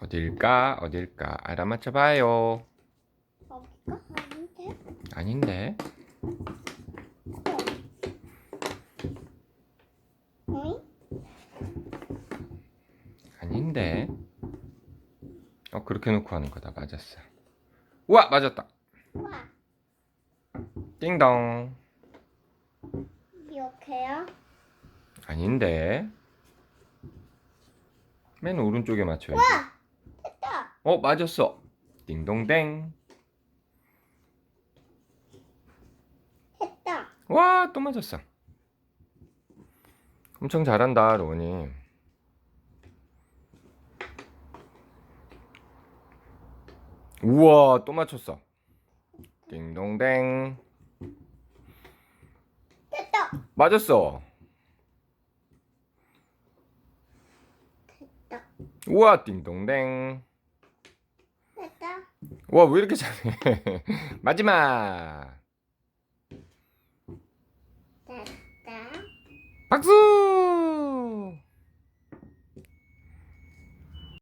어딜까? 어딜까? 알아맞혀 봐요. 여기가 아닌데? 아닌데. 응? 아닌데. 어, 그렇게 놓고 하는 거다. 맞았어. 우와, 맞았다. 와, 띵동. 이렇게요? 아닌데. 맨 오른쪽에 맞춰야지. 와, 됐다. 어, 맞았어. 띵동댕. 됐다. 와, 또 맞았어. 엄청 잘한다, 로운이. 우와, 또 맞췄어. 띵동댕. 됐다. 맞았어. 됐다. 우와, 띵동댕. 됐다. 와, 왜 이렇게 잘해? 마지막. 됐다. 박수!